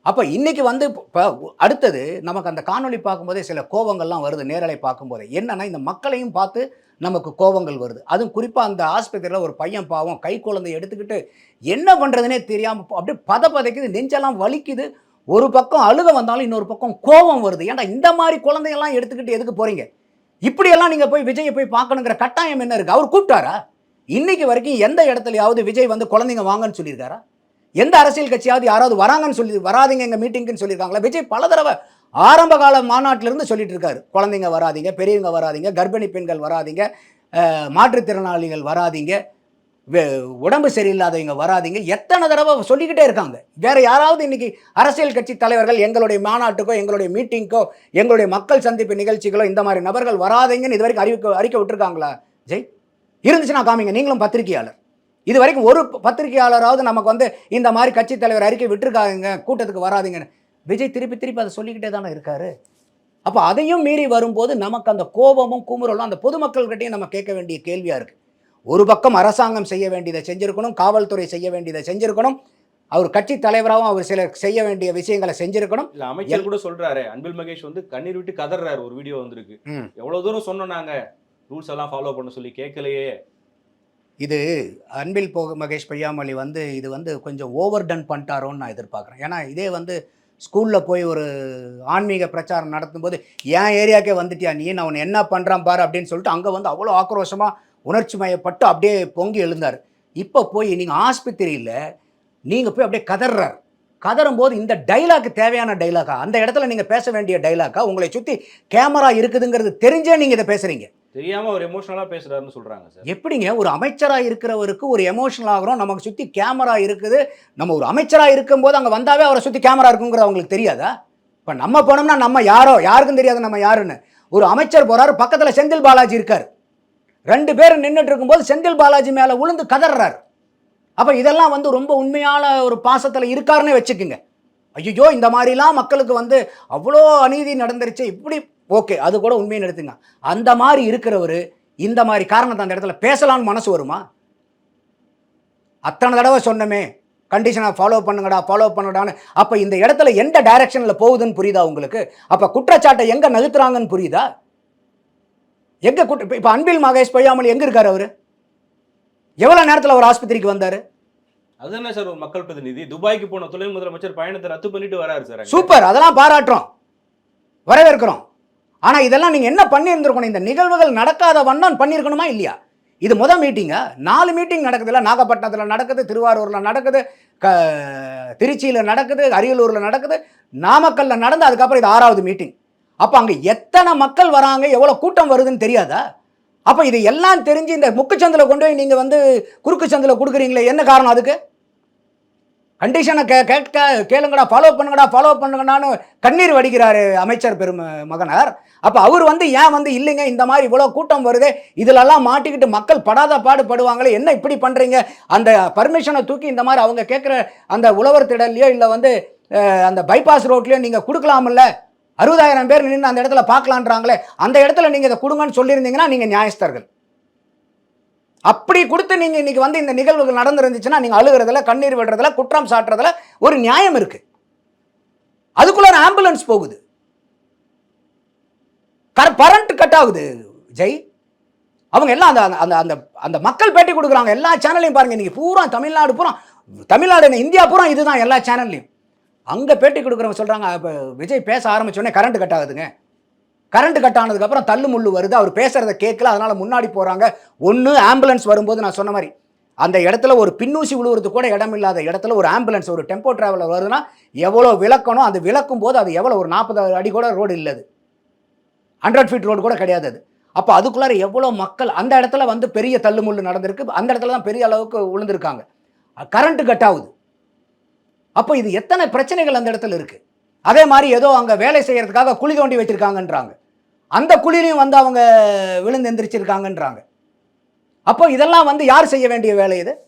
அப்போ இன்றைக்கி வந்து இப்போ அடுத்தது நமக்கு அந்த காணொளி பார்க்கும்போதே சில கோபங்கள்லாம் வருது நேரலை பார்க்கும்போதே. என்னென்னா இந்த மக்களையும் பார்த்து நமக்கு கோபங்கள் வருது. அதுவும் குறிப்பாக அந்த ஆஸ்பத்திரியில் ஒரு பையன் பாவம் கை குழந்தை எடுத்துக்கிட்டு என்ன பண்ணுறதுனே தெரியாமல் அப்படியே பத பதைக்குது நெஞ்செல்லாம் வலிக்குது. ஒரு பக்கம் அழுக வந்தாலும் இன்னொரு பக்கம் கோபம் வருது. ஏன்டா இந்த மாதிரி குழந்தையெல்லாம் எடுத்துக்கிட்டு எதுக்கு போகிறீங்க இப்படியெல்லாம் நீங்கள் போய் விஜயை போய் பார்க்கணுங்கிற கட்டாயம் என்ன இருக்குது அவர் கூப்பிட்டாரா? இன்னைக்கு வரைக்கும் எந்த இடத்துலையாவது விஜய் வந்து குழந்தைங்க வாங்கன்னு சொல்லியிருக்காரா? எந்த அரசியல் கட்சியாவது யாராவது வராங்கன்னு சொல்லி வராதீங்க எங்கள் மீட்டிங்குன்னு சொல்லியிருக்காங்களா? விஜய் பல தடவை ஆரம்ப கால மாநாட்டிலிருந்து சொல்லிட்டு இருக்காரு குழந்தைங்க வராதீங்க பெரியவங்க வராதீங்க கர்ப்பிணி பெண்கள் வராதீங்க மாற்றுத்திறனாளிகள் வராதீங்க உடம்பு சரியில்லாதவங்க வராதிங்க. எத்தனை தடவை சொல்லிக்கிட்டே இருக்காங்க. வேற யாராவது இன்னைக்கு அரசியல் கட்சி தலைவர்கள் எங்களுடைய மாநாட்டுக்கோ எங்களுடைய மீட்டிங்க்கோ எங்களுடைய மக்கள் சந்திப்பு நிகழ்ச்சிகளோ இந்த மாதிரி நபர்கள் வராதீங்கன்னு இது வரைக்கும் அறிவிக்க அறிக்கை விட்டுருக்காங்களா? ஜெய் இருந்துச்சுன்னா காமிங்க. நீங்களும் பத்திரிகையாளர். இது வரைக்கும் ஒரு பத்திரிகையாளராவது நமக்கு வந்து இந்த மாதிரி கட்சி தலைவர் அறிக்கை விட்டுருக்காங்க கூட்டத்துக்கு வராதீங்கன்னு. விஜய் திருப்பி திருப்பி அதை சொல்லிக்கிட்டே தானே இருக்காரு. அப்போ அதையும் மீறி வரும்போது நமக்கு அந்த கோபமும் குமுறலும் அந்த பொதுமக்கள்கிட்டையும் நம்ம கேட்க வேண்டிய கேள்வியா இருக்கு. ஒரு பக்கம் அரசாங்கம் செய்ய வேண்டியதை செஞ்சிருக்கணும் காவல்துறை செய்ய வேண்டியதை செஞ்சிருக்கணும் அவர் கட்சி தலைவராகவும் அவர் சில செய்ய வேண்டிய விஷயங்களை செஞ்சிருக்கணும். இல்ல அமைச்சர் கூட சொல்றாரு அன்பில் மகேஷ் வந்து கண்ணீர் விட்டு கதறாரு ஒரு வீடியோ வந்திருக்கு. ம். எவ்வளவு தூரம் சொன்னோம் நாங்க? ரூல்ஸ் எல்லாம் ஃபாலோ பண்ண சொல்லி கேட்கலையே. இது அன்பில் போக மகேஷ் பொய்யாமொழி வந்து இது வந்து கொஞ்சம் ஓவர் டன் பண்ணிட்டாரோன்னு நான் எதிர்பார்க்குறேன். ஏன்னா இதே வந்து ஸ்கூலில் போய் ஒரு ஆன்மீக பிரச்சாரம் நடத்தும்போது என் ஏரியாக்கே வந்துட்டியா நீ? நான் அவனை என்ன பண்ணுறான் பாரு அப்படின்னு சொல்லிட்டு அங்கே வந்து அவ்வளோ ஆக்ரோஷமாக உணர்ச்சி மயப்பட்டு அப்படியே பொங்கி எழுந்தார். இப்போ போய் நீங்கள் ஆஸ்பத்திரியில் நீங்கள் போய் அப்படியே கதறார் கதறும்போது இந்த டைலாக்கு தேவையான டைலாக்கா அந்த இடத்துல நீங்கள் பேச வேண்டிய டைலாக்கா உங்களை சுற்றி கேமரா இருக்குதுங்கிறது தெரிஞ்சே நீங்கள் இதை பேசுகிறீங்க தெரியாம ஒரு எமோஷனலா பேசுறாருன்னு சொல்றாங்க சார். எப்படிங்க? ஒரு அமைச்சராக இருக்கிறவருக்கு ஒரு எமோஷனல் ஆகிறோம் நமக்கு சுற்றி கேமரா இருக்குது. நம்ம ஒரு அமைச்சராக இருக்கும்போது அங்கே வந்தாவே அவரை சுற்றி கேமரா இருக்குங்கிறது அவங்களுக்கு தெரியாதா? இப்போ நம்ம போனோம்னா நம்ம யாரோ? யாருக்கும் தெரியாது நம்ம யாருன்னு. ஒரு அமைச்சர் போறாரு பக்கத்தில் செந்தில் பாலாஜி இருக்கார். ரெண்டு பேரும் நின்றுட்டு இருக்கும்போது செந்தில் பாலாஜி மேலே உளுந்து கதறார் அப்போ இதெல்லாம் வந்து ரொம்ப உண்மையான ஒரு பாசத்தில் இருக்காருன்னே வச்சுக்குங்க. ஐயோ இந்த மாதிரிலாம் மக்களுக்கு வந்து அவ்வளோ அநீதி நடந்துருச்சு. இப்படி ஓகே அது கூட உண்மையை எடுத்துங்க அந்த மாதிரி இருக்கிறவர் இந்த மாதிரி காரணத்தை அந்த இடத்துல பேசலாம்னு மனசு வருமா? அத்தனை தடவை சொன்னமே கண்டிஷனை ஃபாலோ பண்ணுங்கடா ஃபாலோ பண்ணுடான்னு. அப்போ இந்த இடத்துல எந்த டைரக்ஷனில் போகுதுன்னு புரியுதா உங்களுக்கு? அப்போ குற்றச்சாட்டை எங்கே நகர்த்துறாங்கன்னு புரியுதா? எங்கே குற்ற இப்போ அன்பில் மகேஷ் பொய்யாமல் எங்கே இருக்கார் அவர்? எவ்வளோ நேரத்தில் அவர் ஆஸ்பத்திரிக்கு வந்தார்? அது என்ன சார் ஒரு மக்கள் பிரதிநிதி. துபாய்க்கு போன துணை முதலமைச்சர் பயணத்தை ரத்து பண்ணிட்டு வராரு சார். சூப்பர் அதெல்லாம் பாராட்டுறோம். வரவேற்கிறோம். ஆனால் இதெல்லாம் நீங்கள் என்ன பண்ணியிருந்திருக்கணும்? இந்த நிகழ்வுகள் நடக்காத வண்ணம் பண்ணியிருக்கணுமா இல்லையா? இது முதல் மீட்டிங்கா நாலு மீட்டிங் நடக்குதுல்ல. நாகப்பட்டினத்தில் நடக்குது திருவாரூரில் நடக்குது க திருச்சியில் நடக்குது அரியலூரில் நடக்குது நாமக்கல்ல நடந்து அதுக்கப்புறம் இது ஆறாவது மீட்டிங் அப்போ அங்கே எத்தனை மக்கள் வராங்க? எவ்வளோ கூட்டம் வருதுன்னு தெரியாதா? அப்போ இது எல்லாம் தெரிஞ்சு இந்த முக்குச்சந்தில் கொண்டு போய் நீங்கள் வந்து குறுக்கு சந்தில் கொடுக்குறீங்களே? என்ன காரணம் அதுக்கு? கண்டிஷனை கே கேட்க கேளுங்கடா ஃபாலோ பண்ணுங்கடா ஃபாலோ பண்ணுங்கடான்னு கண்ணீர் வடிக்கிறாரு அமைச்சர் பெரும் மகனார். அப்போ அவர் வந்து ஏன் வந்து இல்லைங்க? இந்த மாதிரி இவ்வளோ கூட்டம் வருது. இதிலெல்லாம் மாட்டிக்கிட்டு மக்கள் படாத பாடுபடுவாங்களே என்ன இப்படி பண்ணுறீங்க அந்த பர்மிஷனை தூக்கி இந்த மாதிரி அவங்க கேட்குற அந்த உழவர் திடல்லையோ இல்லை வந்து அந்த பைபாஸ் ரோட்லையோ நீங்கள் கொடுக்கலாமில்ல? அறுபதாயிரம் பேர் நின்று அந்த இடத்துல பார்க்கலான்றாங்களே அந்த இடத்துல நீங்கள் இதை கொடுங்கன்னு சொல்லியிருந்தீங்கன்னா நீங்கள் நியாயஸ்தர்கள். அப்படி கொடுத்து நீங்கள் இன்றைக்கி வந்து இந்த நிகழ்வுகள் நடந்துருந்துச்சுன்னா நீங்கள் அழுகிறதுல கண்ணீர் விடுறதுல குற்றம் சாட்டுறதுல ஒரு நியாயம் இருக்குது அதுக்குள்ள ஒரு ஆம்புலன்ஸ் போகுது. கரண்ட் கட் ஆகுது. ஜெய் அவங்க எல்லாம் அந்த அந்த அந்த அந்த மக்கள் பேட்டி கொடுக்குறாங்க. எல்லா சேனல்லையும் பாருங்கள் இன்றைக்கி பூரா தமிழ்நாடு பூரா தமிழ்நாடு இந்தியா பூரா இதுதான் எல்லா சேனல்லையும் அங்கே பேட்டி கொடுக்குறவங்க சொல்கிறாங்க இப்போ விஜய் பேச ஆரம்பிச்சோடனே கரண்ட் கட் ஆகுதுங்க. கரண்ட் கட் ஆனதுக்கப்புறம் தள்ளு முள்ளு வருது. அவர் பேசுகிறத கேட்கல. அதனால் முன்னாடி போகிறாங்க ஒன்று ஆம்புலன்ஸ் வரும்போது நான் சொன்ன மாதிரி. அந்த இடத்துல ஒரு பின்னூசி விழுவுறது கூட இடம் இல்லாத இடத்துல ஒரு ஆம்புலன்ஸ் ஒரு டெம்போ டிராவலர் வருதுன்னா எவ்வளோ விளக்கணும்? அது விளக்கும் போது அது எவ்வளோ ஒரு நாற்பது அடி கூட ரோடு இல்லது ஹண்ட்ரட் ஃபீட் ரோடு கூட கிடையாது அது. அப்போ அதுக்குள்ளார எவ்வளோ மக்கள்? அந்த இடத்துல வந்து பெரிய தள்ளுமுள்ளு நடந்திருக்கு. அந்த இடத்துல தான் பெரிய அளவுக்கு விழுந்திருக்காங்க. கரண்ட்டு கட் ஆகுது. அப்போ இது எத்தனை பிரச்சனைகள் அந்த இடத்துல இருக்குது அதே மாதிரி ஏதோ அங்கே வேலை செய்கிறதுக்காக குழி தோண்டி வச்சுருக்காங்கன்றாங்க. அந்த குழிலையும் வந்து அவங்க விழுந்து எந்திரிச்சிருக்காங்கன்றாங்க. அப்போ இதெல்லாம் வந்து யார் செய்ய வேண்டிய வேலை இது?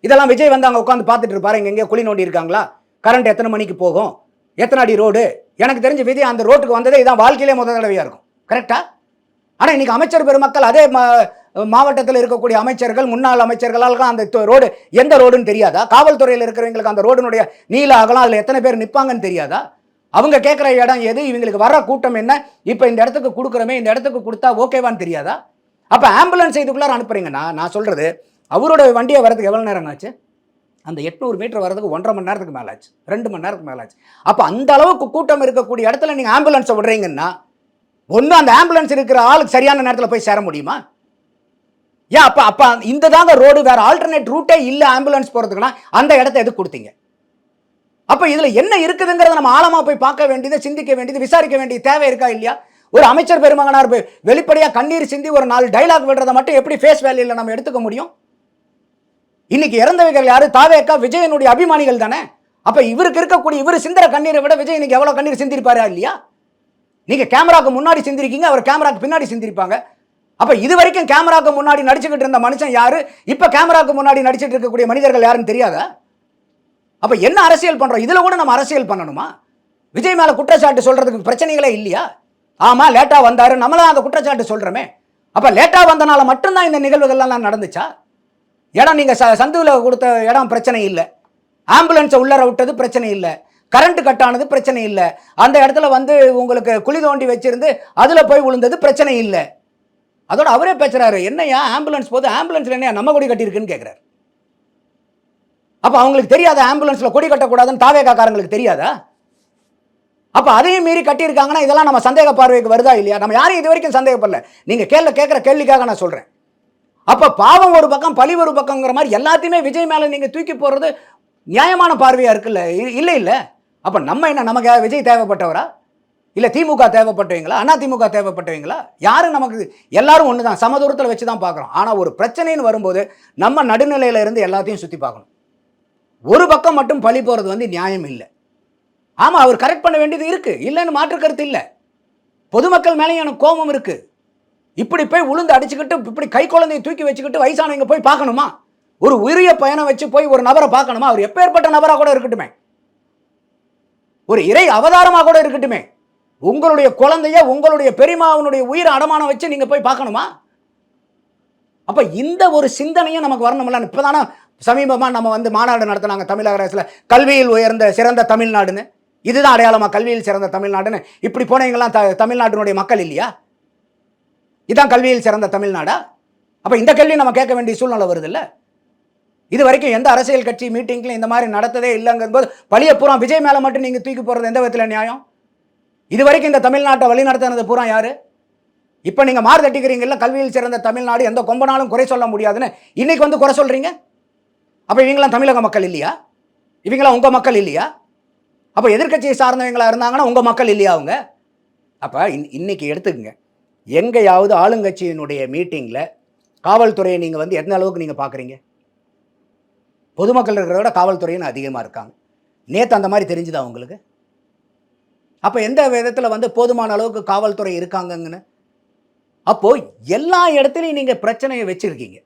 இதெல்லாம் விஜய் வந்து அங்கே உட்காந்து பார்த்துட்டு இருப்பாரு. இங்கே எங்கேயோ குழி நோண்டி இருக்காங்களா? கரண்ட் எத்தனை மணிக்கு போகும்? எத்தனை அடி ரோடு? எனக்கு தெரிஞ்ச விஜய் அந்த ரோட்டுக்கு வந்ததே இதான் வாழ்க்கையிலே முதல் தடவையாக இருக்கும். கரெக்டாக ஆனால் இன்றைக்கி அமைச்சர் பெருமக்கள் அதே மா- மாவட்டத்தில் இருக்கக்கூடிய அமைச்சர்கள் முன்னாள் அமைச்சர்களால் அந்த ரோடு எந்த ரோடுன்னு தெரியாதா? காவல்துறையில் இருக்கிறவங்களுக்கு அந்த ரோடுனுடைய நீள அகலம் அதில் எத்தனை பேர் நிற்பாங்கன்னு தெரியாதா? அவங்க கேட்குற இடம் எது? இவங்களுக்கு வர கூட்டம் என்ன? இப்போ இந்த இடத்துக்கு கொடுக்குறோமே இந்த இடத்துக்கு கொடுத்தா ஓகேவான்னு தெரியாதா? அப்போ ஆம்புலன்ஸ் இதுக்குள்ளார அனுப்புறீங்கன்னா நான் சொல்கிறது அவரோட வண்டியை வரதுக்கு எவ்வளோ நேரம் ஆச்சு? அந்த எட்நூறு மீட்டர் வரதுக்கு ஒன்றரை மணி நேரத்துக்கு மேலே ஆச்சு. ரெண்டு மணி நேரத்துக்கு மேலே ஆச்சு. அப்போ அந்த அளவுக்கு கூட்டம் இருக்கக்கூடிய இடத்துல நீங்கள் ஆம்புலன்ஸை விடுறீங்கன்னா ஒன்றும் அந்த ஆம்புலன்ஸ் இருக்கிற ஆளுக்கு சரியான நேரத்தில் போய் சேர முடியுமா? ஏன் அப்போ அப்போ இந்த தாங்க ரோடு வேறு ஆல்டர்னேட் ரூட்டே இல்லை ஆம்புலன்ஸ் போகிறதுக்குன்னா அந்த இடத்த எதுக்கு கொடுத்தீங்க? அப்போ இதில் என்ன இருக்குதுங்கிறத நம்ம ஆழமாக போய் பார்க்க வேண்டியது சிந்திக்க வேண்டியது விசாரிக்க வேண்டிய தேவை இருக்கா இல்லையா? ஒரு அமைச்சர் பெருமகனார் போய் வெளிப்படையாக கண்ணீர் சிந்தி ஒரு நாலு டைலாக் விடுறதை மட்டும் எப்படி ஃபேஸ் வேல்யூவில் நம்ம எடுத்துக்க முடியும்? இன்னைக்கு இறந்தவைகள் யாரு? தாவேக்கா விஜயனுடைய அபிமானிகள் தானே? அப்போ இவருக்கு இருக்கக்கூடிய இவர் சிந்தர கண்ணீரை விட விஜய் இன்னைக்கு எவ்வளோ கண்ணீர் சிந்திருப்பாரா இல்லையா? நீங்கள் கேமராக்கு முன்னாடி சிந்திருக்கீங்க அவர் கேமராக்கு பின்னாடி சிந்திருப்பாங்க. அப்போ இது வரைக்கும் கேமராக்கு முன்னாடி நடிச்சுக்கிட்டு இருந்த மனுஷன் யாரு? இப்போ கேமராக்கு முன்னாடி நடிச்சிட்டு இருக்கக்கூடிய மனிதர்கள் யாருன்னு தெரியாதா? அப்போ என்ன அரசியல் பண்ணுறோம் இதில் கூட நம்ம அரசியல் பண்ணணுமா? விஜய் மேலே குற்றச்சாட்டு சொல்கிறதுக்கு பிரச்சனைகளே இல்லையா? ஆமாம் லேட்டாக வந்தார். நம்மளாம் அந்த குற்றச்சாட்டு சொல்கிறோமே அப்போ லேட்டாக வந்தனால மட்டும்தான் இந்த நிகழ்வுகள்லாம் நடந்துச்சா? இடம் நீங்கள் ச சந்துவில் கொடுத்த இடம் பிரச்சனை இல்லை. ஆம்புலன்ஸை உள்ளர விட்டது பிரச்சனை இல்லை. கரண்ட் கட் ஆனது பிரச்சனை இல்லை. அந்த இடத்துல வந்து உங்களுக்கு குழி தோண்டி வச்சிருந்து அதில் போய் விழுந்தது பிரச்சனை இல்லை. அதோட அவரே பேசுகிறாரு என்னையா ஆம்புலன்ஸ் போது ஆம்புலன்ஸ்ல என்னையா நம்ம கொடி கட்டியிருக்குன்னு கேட்குறாரு அப்போ அவங்களுக்கு தெரியாத ஆம்புலன்ஸில் கொடி கட்டக்கூடாதுன்னு தாவேகாக்காரங்களுக்கு தெரியாதா? அப்போ அதையும் மீறி கட்டியிருக்காங்கன்னா இதெல்லாம் நம்ம சந்தேக பார்வைக்கு வருதா இல்லையா? நம்ம யாரையும் இது வரைக்கும் சந்தேகப்படல. நீங்கள் கேள்வி கேட்குற கேள்விக்காக நான் சொல்கிறேன் அப்போ பாவம் ஒரு பக்கம் பழி ஒரு பக்கங்கிற மாதிரி எல்லாத்தையுமே விஜய் மேலே நீங்கள் தூக்கி போடுறது நியாயமான பார்வையாக இருக்குல்ல? இ- இல்லை இல்லை. அப்போ நம்ம என்ன நமக்கு விஜய் தேவைப்பட்டவரா? இல்லை திமுக தேவைப்பட்டவங்களா? அண்ணா திமுக தேவைப்பட்டவங்களா? யாரும் நமக்கு எல்லாரும் ஒன்று தான் சமதூரத்தில் வச்சு தான் பார்க்குறோம். ஆனால் ஒரு பிரச்சனைன்னு வரும்போது நம்ம நடுநிலையில இருந்து எல்லாத்தையும் சுற்றி பார்க்கணும். ஒரு பக்கம் மட்டும் பழி போகிறது வந்து நியாயம் இல்லை. ஆமாம் அவர் கரெக்ட் பண்ண வேண்டியது இருக்குது இல்லைன்னு மாற்று கருத்து இல்லை. பொதுமக்கள் மேலேயும் எனக்கு கோபம் இருக்குது இப்படி போய் உளுந்து அடிச்சுக்கிட்டு இப்படி கை குழந்தையை தூக்கி வச்சுக்கிட்டு வயசானவங்க போய் பார்க்கணுமா? ஒரு உரிய பயணம் வச்சு போய் ஒரு நபரை பார்க்கணுமா? அவர் எப்பேற்பட்ட நபராக கூட இருக்கட்டுமே. ஒரு இறை அவதாரமாக கூட இருக்கட்டுமே. உங்களுடைய குழந்தைய உங்களுடைய பெரியமாவனுடைய உயிர் அடமானம் வச்சு நீங்கள் போய் பார்க்கணுமா? அப்போ இந்த ஒரு சிந்தனையும் நமக்கு வரணும்ல. இப்பதானே சமீபமாக நம்ம வந்து மாநாடு நடத்தினாங்க தமிழக அரசில். கல்வியில் உயர்ந்த சிறந்த தமிழ்நாடுன்னு. இதுதான் அடையாளமாக கல்வியில் சிறந்த தமிழ்நாடுன்னு. இப்படி போனவங்களாம் த தமிழ்நாட்டினுடைய மக்கள் இல்லையா? இதுதான் கல்வியில் சிறந்த தமிழ்நாடா? அப்போ இந்த கேள்வி நம்ம கேட்க வேண்டிய சூழ்நிலை வருது இது வரைக்கும் எந்த அரசியல் கட்சி மீட்டிங்லையும் இந்த மாதிரி நடத்ததே இல்லைங்கும்போது பழிய பூரா விஜய் மேலே மட்டும் நீங்கள் தூக்கி போகிறது எந்த விதத்தில் நியாயம்? இது வரைக்கும் இந்த தமிழ்நாட்டை வழி நடத்தினது பூரா யார்? இப்போ நீங்கள் மாறு தட்டிக்கிறீங்கல்ல கல்வியில் சிறந்த தமிழ்நாடு எந்த கொம்பனாலும் குறை சொல்ல முடியாதுன்னு. இன்றைக்கி வந்து குறை சொல்கிறீங்க அப்போ இவங்களாம் தமிழக மக்கள் இல்லையா? இவங்களாம் உங்கள் மக்கள் இல்லையா? அப்போ எதிர்க்கட்சியை சார்ந்தவங்களாக இருந்தாங்கன்னா உங்கள் மக்கள் இல்லையா அவங்க? அப்போ இன்- இன்றைக்கி எடுத்துக்கங்க. எங்கேயாவது ஆளுங்கட்சியினுடைய மீட்டிங்கில் காவல்துறையை நீங்கள் வந்து எந்த அளவுக்கு நீங்கள் பார்க்குறீங்க பொதுமக்கள் இருக்கிறத விட காவல்துறையின்னு அதிகமாக இருக்காங்க. நேற்று அந்த மாதிரி தெரிஞ்சுதா உங்களுக்கு? அப்போ எந்த விதத்தில் வந்து போதுமான அளவுக்கு காவல்துறை இருக்காங்கங்கன்னு? அப்போது எல்லா இடத்துலையும் நீங்கள் பிரச்சனையை வச்சுருக்கீங்க.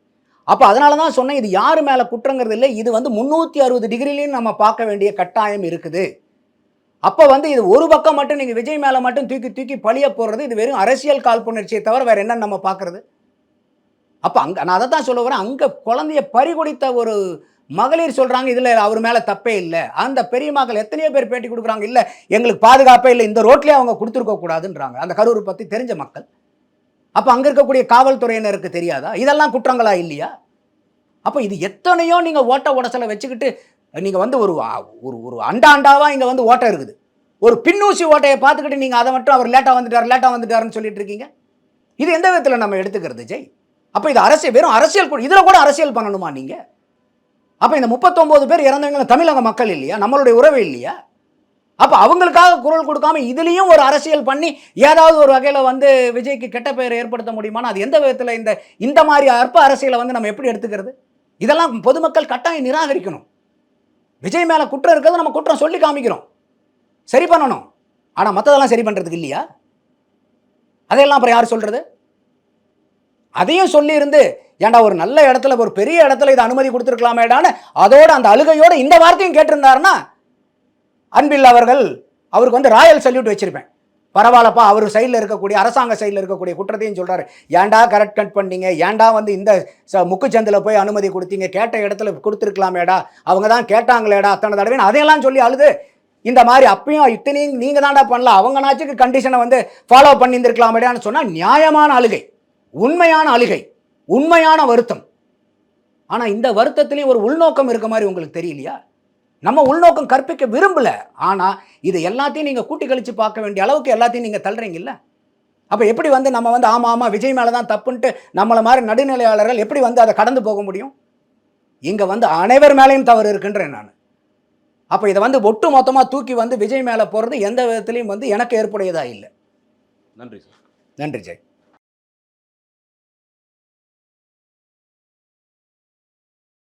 அப்போ அதனால தான் சொன்னேன் இது யார் மேலே குற்றங்கிறது இல்லை இது வந்து முந்நூற்றி அறுபது டிகிரிலையும் நம்ம பார்க்க வேண்டிய கட்டாயம் இருக்குது. அப்போ வந்து இது ஒரு பக்கம் மட்டும் நீங்கள் விஜய் மேலே மட்டும் தூக்கி தூக்கி பழிய போடுறது இது வெறும் அரசியல் காழ்ப்புணர்ச்சியை தவிர வேறு என்ன நம்ம பார்க்குறது? அப்போ அங்கே நான் அதை தான் சொல்ல வரேன் அங்கே குழந்தைய பறிகொடித்த ஒரு மகளிர் சொல்கிறாங்க இதில் அவர் மேலே தப்பே இல்லை. அந்த பெரிய மகள் எத்தனையோ பேர் பேட்டி கொடுக்குறாங்க இல்லை எங்களுக்கு பாதுகாப்பே இல்லை இந்த ரோட்லேயே அவங்க கொடுத்துருக்க கூடாதுன்றாங்க அந்த கரூர் பற்றி தெரிஞ்ச மக்கள். அப்போ அங்கே இருக்கக்கூடிய காவல்துறையினருக்கு தெரியாதா? இதெல்லாம் குற்றங்களா இல்லையா? அப்போ இது எத்தனையோ நீங்கள் ஓட்ட உடசலை வச்சுக்கிட்டு நீங்கள் வந்து ஒரு ஒரு ஒரு அண்டா அண்டாவாக இங்கே வந்து ஓட்டம் இருக்குது. ஒரு பின்னூசி ஓட்டையை பார்த்துக்கிட்டு நீங்கள் அதை மட்டும் அவர் லேட்டாக வந்துட்டார் லேட்டாக வந்துட்டாருன்னு சொல்லிட்டு இருக்கீங்க. இது எந்த விதத்தில் நம்ம எடுத்துக்கிறது ஜெய்? அப்போ இது அரசியல் வெறும் அரசியல் கூட இதில் கூட அரசியல் பண்ணணுமா நீங்கள் அப்போ இந்த முப்பத்தொம்போது பேர் இறந்தவங்க தமிழக மக்கள் இல்லையா? நம்மளுடைய உறவு இல்லையா? அப்போ அவங்களுக்காக குரல் கொடுக்காம இதுலேயும் ஒரு அரசியல் பண்ணி ஏதாவது ஒரு வகையில் வந்து விஜய்க்கு கெட்ட பெயர் ஏற்படுத்த முடியுமான்னு அது எந்த விதத்தில் இந்த இந்த மாதிரி அற்ப அரசியலை வந்து நம்ம எப்படி எடுத்துக்கிறது? இதெல்லாம் பொதுமக்கள் கட்டாயம் நிராகரிக்கணும். விஜய் மேலே குற்றம் இருக்கிறது நம்ம குற்றம் சொல்லி காமிக்கிறோம். சரி பண்ணணும். ஆனால் மற்றதெல்லாம் சரி பண்ணுறதுக்கு இல்லையா? அதையெல்லாம் அப்புறம் யார் சொல்கிறது அதையும் சொல்லியிருந்து ஏன்டா ஒரு நல்ல இடத்துல ஒரு பெரிய இடத்துல இதை அனுமதி கொடுத்துருக்கலாமேடான்னு? அதோட அந்த அழுகையோட இந்த வார்த்தையும் கேட்டிருந்தாருன்னா அன்பில் அவர்கள் அவருக்கு வந்து ராயல் சல்யூட் வச்சிருப்பேன். பரவாயில்லப்பா அவர் சைடில் இருக்கக்கூடிய அரசாங்க சைடில் இருக்கக்கூடிய குற்றத்தையும் சொல்கிறார் ஏன்டா கரெக்ட் கட் பண்ணீங்க? ஏன்டா வந்து இந்த ச முக்குச்சந்தில் போய் அனுமதி கொடுத்தீங்க? கேட்ட இடத்துல கொடுத்துருக்கலாமேடா. அவங்க தான் கேட்டாங்களேடா அத்தனை தடவை அதையெல்லாம் சொல்லி அழுது. இந்த மாதிரி அப்பயும் இத்தனையும் நீங்கள் தான்டா பண்ணலாம் அவங்க நாச்சுக்கு கண்டிஷனை வந்து ஃபாலோ பண்ணியிருந்திருக்கலாமேடான்னு சொன்னால் நியாயமான அழுகை. உண்மையான அழுகை. உண்மையான வருத்தம். ஆனால் இந்த வருத்தத்திலேயும் ஒரு உள்நோக்கம் இருக்க மாதிரி உங்களுக்கு தெரியலையா? நம்ம உள்நோக்கம் கற்பிக்க விரும்பல. ஆனா இது எல்லாத்தையும் நீங்க கூட்டி கழிச்சு பார்க்க வேண்டிய அளவுக்கு எல்லாத்தையும் நீங்க தள்ளுறீங்கல்ல? அப்ப எப்படி வந்து நம்ம வந்து ஆமா ஆமா விஜய் மேல தான் தப்புன்ட்டு நம்மள மாதிரி நடுநிலையாளர்கள் எப்படி வந்து அதை கடந்து போக முடியும்? இங்க வந்து அனைவர் மேலேயும் தவறு இருக்குன்றேன் நான். அப்ப இதை வந்து ஒட்டு மொத்தமா தூக்கி வந்து விஜய் மேல போறது எந்த விதத்திலையும் வந்து எனக்கு ஏற்புடையதா இல்லை. நன்றி சார். நன்றி ஜெய்.